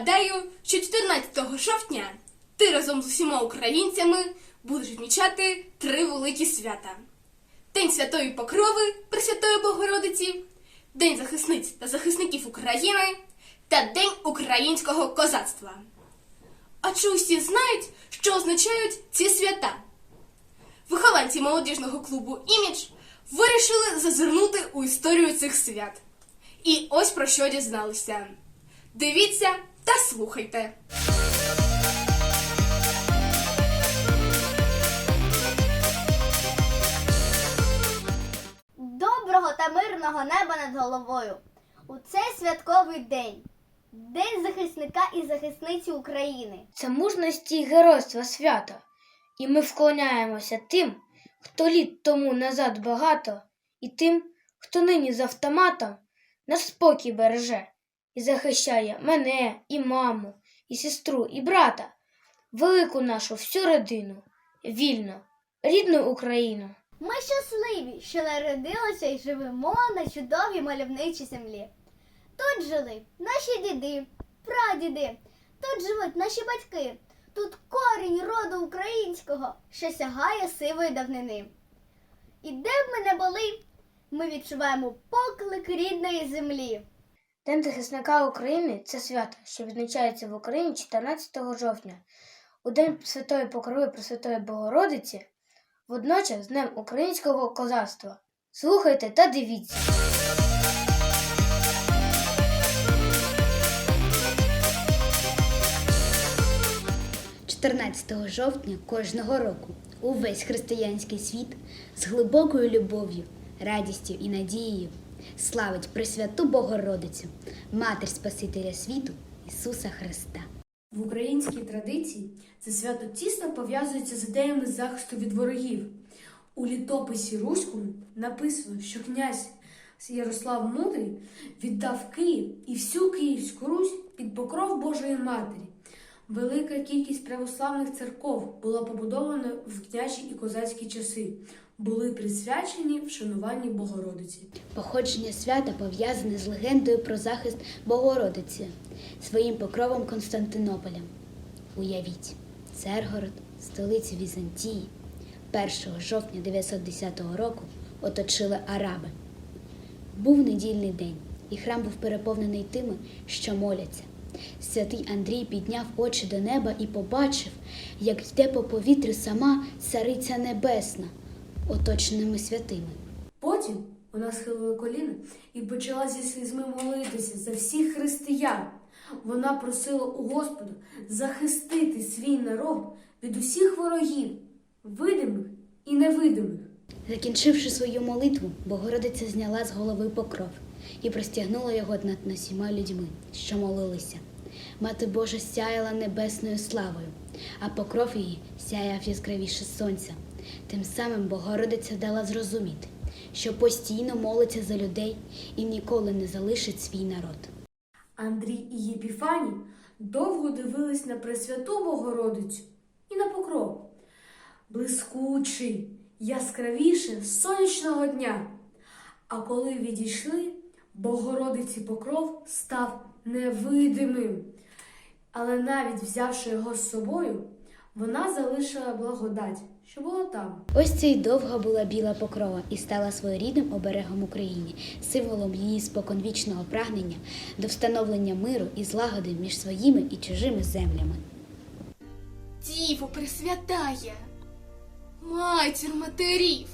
Гадаю, що 14 жовтня ти разом з усіма українцями будеш відмічати три великі свята: День Святої Покрови Пресвятої Богородиці, День захисниць та захисників України та День українського козацтва. А чи усі знають, що означають ці свята? Вихованці молодіжного клубу Імідж вирішили зазирнути у історію цих свят. І ось про що дізналися. Дивіться та слухайте. Доброго та мирного неба над головою. У цей святковий день. День захисника і захисниці України. Це мужності і геройства свято, і ми вклоняємося тим, хто літ тому назад багато, і тим, хто нині з автоматом наш спокій береже і захищає мене, і маму, і сестру, і брата, велику нашу всю родину, вільну, рідну Україну. Ми щасливі, що народилися і живемо на чудовій мальовничій землі. Тут жили наші діди, прадіди, тут живуть наші батьки. Тут корінь роду українського, що сягає сивої давнини. І де б ми не були, ми відчуваємо поклик рідної землі. День захисника України це свято, що відзначається в Україні 14 жовтня, у День Святої Покрови Пресвятої Богородиці, водночас з Днем українського козацтва. Слухайте та дивіться. – 14 жовтня кожного року увесь християнський світ з глибокою любов'ю, радістю і надією славить Пресвяту Богородицю, Матір Спасителя світу Ісуса Христа. В українській традиції це свято тісно пов'язується з ідеями захисту від ворогів. У літописі Руському написано, що князь Ярослав Мудрий віддав Київ і всю Київську Русь під покров Божої Матері. Велика кількість православних церков була побудована в княжі і козацькі часи, були присвячені вшануванню Богородиці. Походження свята пов'язане з легендою про захист Богородиці своїм покровом Константинополя. Уявіть, Цергород, столицю Візантії, 1 жовтня 910 року оточили араби. Був недільний день, і храм був переповнений тими, що моляться. Святий Андрій підняв очі до неба і побачив, як йде по повітрю сама Цариця Небесна, оточеними святими. Потім вона схилила коліна і почала зі слізьми молитися за всіх християн. Вона просила у Господа захистити свій народ від усіх ворогів, видимих і невидимих. Закінчивши свою молитву, Богородиця зняла з голови покров і простягнула його над усіма людьми, що молилися. Мати Божа сяяла небесною славою, а покров її сяяв яскравіше сонця. Тим самим Богородиця дала зрозуміти, що постійно молиться за людей і ніколи не залишить свій народ. Андрій і Єпіфаній довго дивились на Пресвяту Богородицю і на покров. Блискучий, яскравіше сонячного дня. А коли відійшли, Богородиці покров став невидимим. Але навіть взявши його з собою, вона залишила благодать, що була там. Ось це й довга була біла покрова і стала своєрідним оберегом Україні, символом її споконвічного прагнення до встановлення миру і злагоди між своїми і чужими землями. Діво присвятає, матір матерів,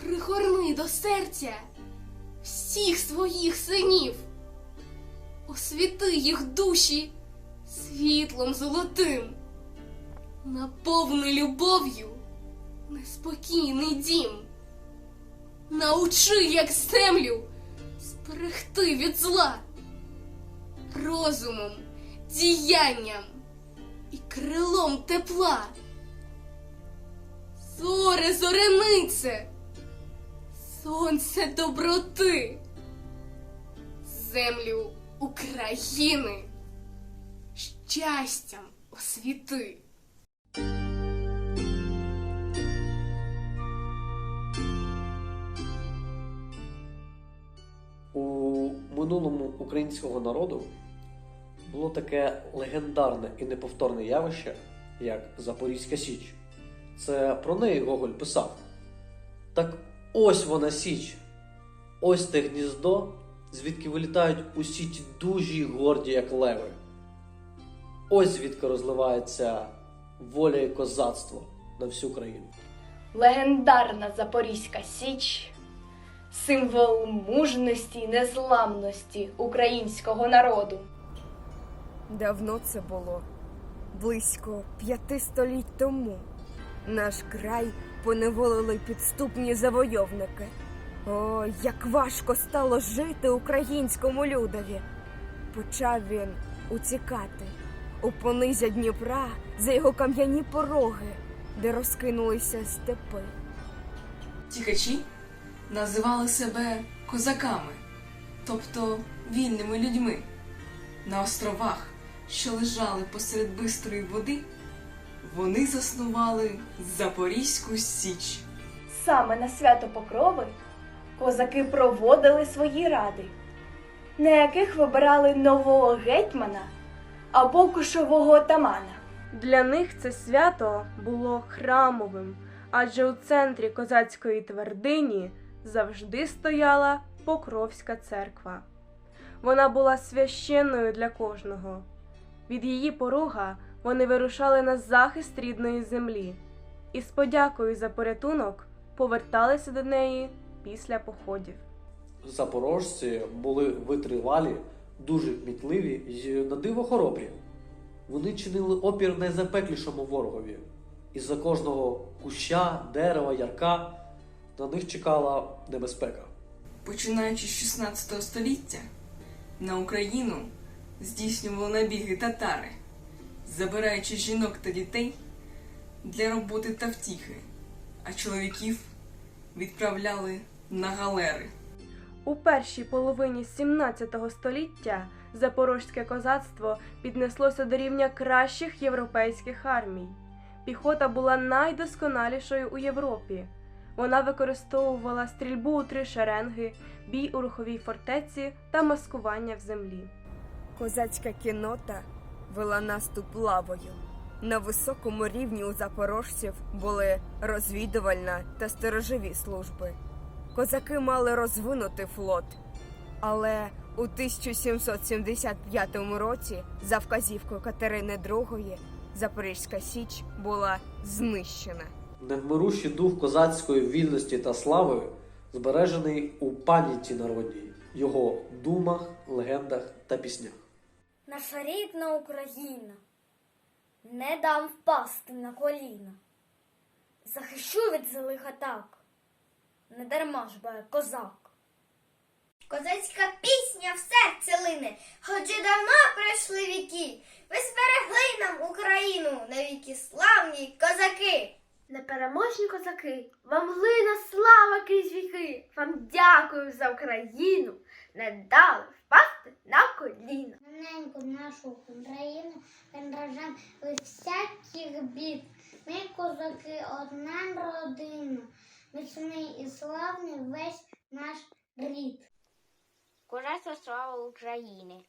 пригорни до серця всіх своїх синів, освіти їх душі світлом золотим, наповни любов'ю неспокійний дім, научи, як землю зберегти від зла, розумом, діянням і крилом тепла. Зоре зоренице, сонце доброти, землю України, щастям освіти. Українського народу було таке легендарне і неповторне явище, як Запорізька Січ. Це про неї Гоголь писав. Так ось вона Січ, ось те гніздо, звідки вилітають усі ті дужі й горді, як леви. Ось звідки розливається воля і козацтво на всю країну. Легендарна Запорізька Січ, символ мужності й незламності українського народу. Давно це було, близько п'яти століть тому. Наш край поневолили підступні завойовники. О, як важко стало жити українському людові. Почав він утікати у понизя Дніпра за його кам'яні пороги, де розкинулися степи. Тікачі називали себе козаками, тобто вільними людьми. На островах, що лежали посеред бистрої води, вони заснували Запорізьку Січ. Саме на свято Покрови козаки проводили свої ради, на яких вибирали нового гетьмана або кошового отамана. Для них це свято було храмовим, адже у центрі козацької твердині завжди стояла Покровська церква. Вона була священною для кожного. Від її порога вони вирушали на захист рідної землі і з подякою за порятунок поверталися до неї після походів. Запорожці були витривалі, дуже кмітливі й на диво хоробрі. Вони чинили опір найзапеклішому ворогові. І за кожного куща, дерева, ярка на них чекала небезпека. Починаючи з 16 століття, на Україну здійснювали набіги татари, забираючи жінок та дітей для роботи та втіхи, а чоловіків відправляли на галери. У першій половині 17 століття запорозьке козацтво піднеслося до рівня кращих європейських армій. Піхота була найдосконалішою у Європі. Вона використовувала стрільбу у три шеренги, бій у руховій фортеці та маскування в землі. Козацька кінота вела наступ лавою. На високому рівні у запорожців були розвідувальна та сторожові служби. Козаки мали розвинути флот. Але у 1775 році, за вказівкою Катерини II, Запорізька Січ була знищена. Невмирущий дух козацької вільності та слави збережений у пам'яті народній, його думах, легендах та піснях. Наша рідна Україна, не дам впасти на коліна. Захищу від злих атак, не дарма ж бо козак. Козацька пісня в серце лине, хоч і давно пройшли віки. Ви зберегли нам Україну навіки славні козаки. Непереможні козаки, вам лина слава крізь віки. Вам дякую за Україну, не дали впасти на коліна. Неньку нашу Україну від всяких бід. Ми козаки одна родина, міцний і славний весь наш рід. Козацтво слава України,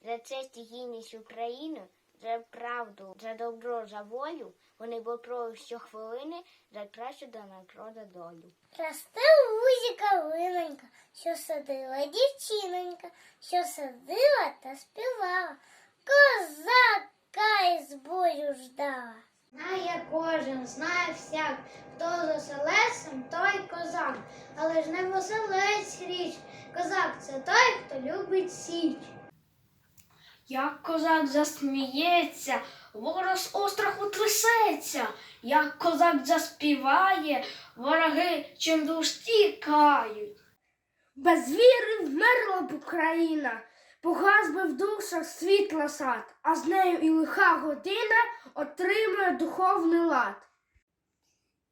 за честь і гідність України, за правду, за добро, за волю, вони бопрою щохвилини за кращу до народу долю. Росте вузі калинонька, що садила дівчинонька, що садила та співала, козака із бою ждала. Знає кожен, знає всяк, хто за селесом, той козак. Але ж не поселець річ, козак це той, хто любить січ. Як козак засміється, ворог з остраху трясеться, як козак заспіває, вороги чимдуж тікають. Без віри вмерла б Україна, погас би в душах світла сад, а з нею і лиха година отримує духовний лад.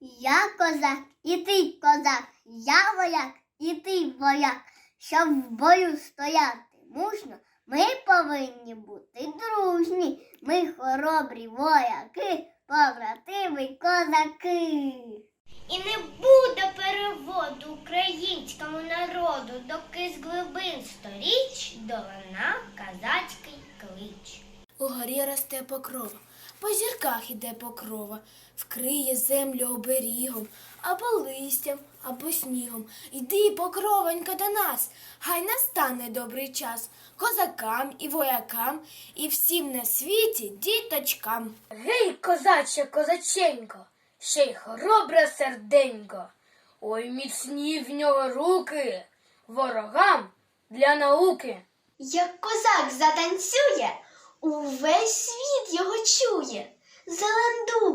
Я козак, і ти козак, я вояк, і ти вояк. Щоб в бою стояти мужньо, ми повинні бути дружні. Ми хоробрі вояки, побратими козаки. І не буде переводу українському народу, доки з глибин сторіч долина казацький клич. Угорі росте покрова, по зірках іде покрова, вкриє землю оберігом, або листям, або снігом. Іди, покровонька, до нас, хай настане добрий час козакам і воякам, і всім на світі діточкам. Гей, козаче, козаченько, ще й хоробре серденько. Ой, міцні в нього руки, ворогам для науки. Як козак затанцює, увесь світ його чує.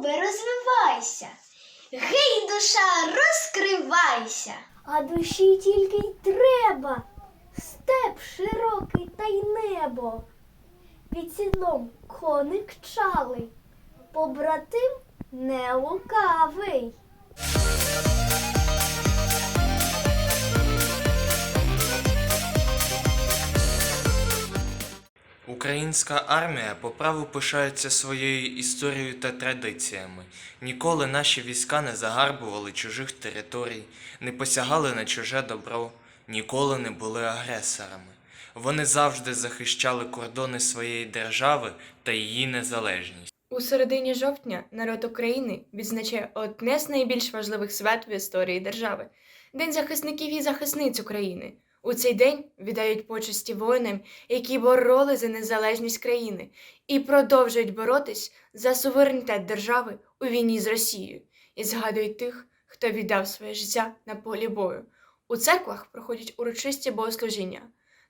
Зеландубе, розвивайся, гей, душа, розкривайся. А душі тільки й треба. Степ широкий та й небо. Під сідлом коник чалий, побратим не лукавий. Українська армія по праву пишається своєю історією та традиціями. Ніколи наші війська не загарбували чужих територій, не посягали на чуже добро, ніколи не були агресорами. Вони завжди захищали кордони своєї держави та її незалежність. У середині жовтня народ України відзначає одне з найбільш важливих свят в історії держави День захисників і захисниць України. У цей день віддають почесті воїнам, які боролись за незалежність країни і продовжують боротись за суверенітет держави у війні з Росією і згадують тих, хто віддав своє життя на полі бою. У церквах проходять урочисті богослужіння.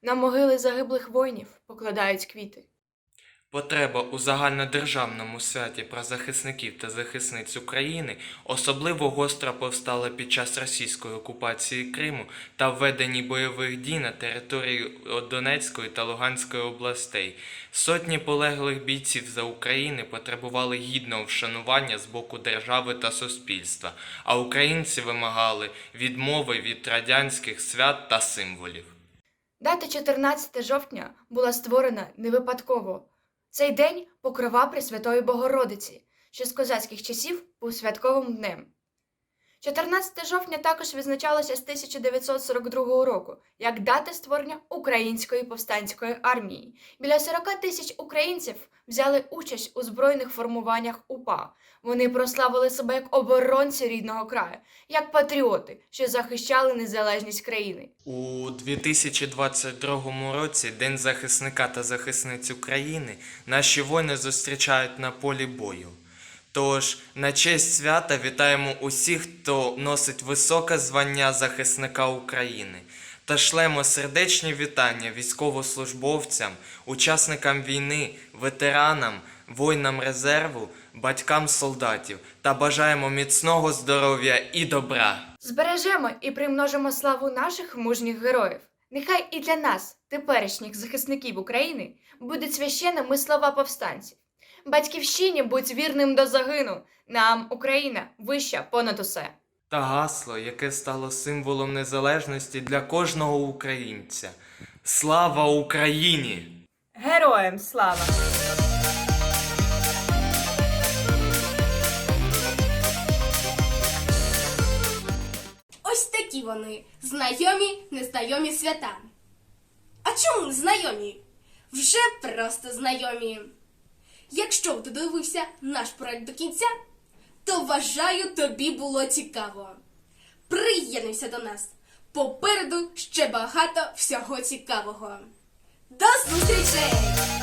На могили загиблих воїнів покладають квіти. Потреба у загальнодержавному святі про захисників та захисниць України особливо гостро повстала під час російської окупації Криму та введенні бойових дій на території Донецької та Луганської областей. Сотні полеглих бійців за України потребували гідного вшанування з боку держави та суспільства, а українці вимагали відмови від радянських свят та символів. Дата 14 жовтня була створена не випадково. Цей день покрова Пресвятої Богородиці, що з козацьких часів був святковим днем. 14 жовтня також відзначалося з 1942 року як дата створення Української повстанської армії. Біля 40 тисяч українців взяли участь у збройних формуваннях УПА. Вони прославили себе як оборонці рідного краю, як патріоти, що захищали незалежність країни. У 2022 році День захисника та захисниць України наші воїни зустрічають на полі бою. Тож на честь свята вітаємо усіх, хто носить високе звання захисника України та шлемо сердечні вітання військовослужбовцям, учасникам війни, ветеранам, воїнам резерву, батькам солдатів та бажаємо міцного здоров'я і добра. Збережемо і примножимо славу наших мужніх героїв. Нехай і для нас, теперішніх захисників України, будуть священними слова повстанців. Батьківщині будь вірним до загину. Нам Україна вища понад усе. Та гасло, яке стало символом незалежності для кожного українця. Слава Україні! Героям слава! Ось такі вони знайомі, незнайомі свята. А чому знайомі? Вже просто знайомі. Якщо ти додивився наш проект до кінця, то вважаю, тобі було цікаво. Приєднуйся до нас. Попереду ще багато всього цікавого. До зустрічей!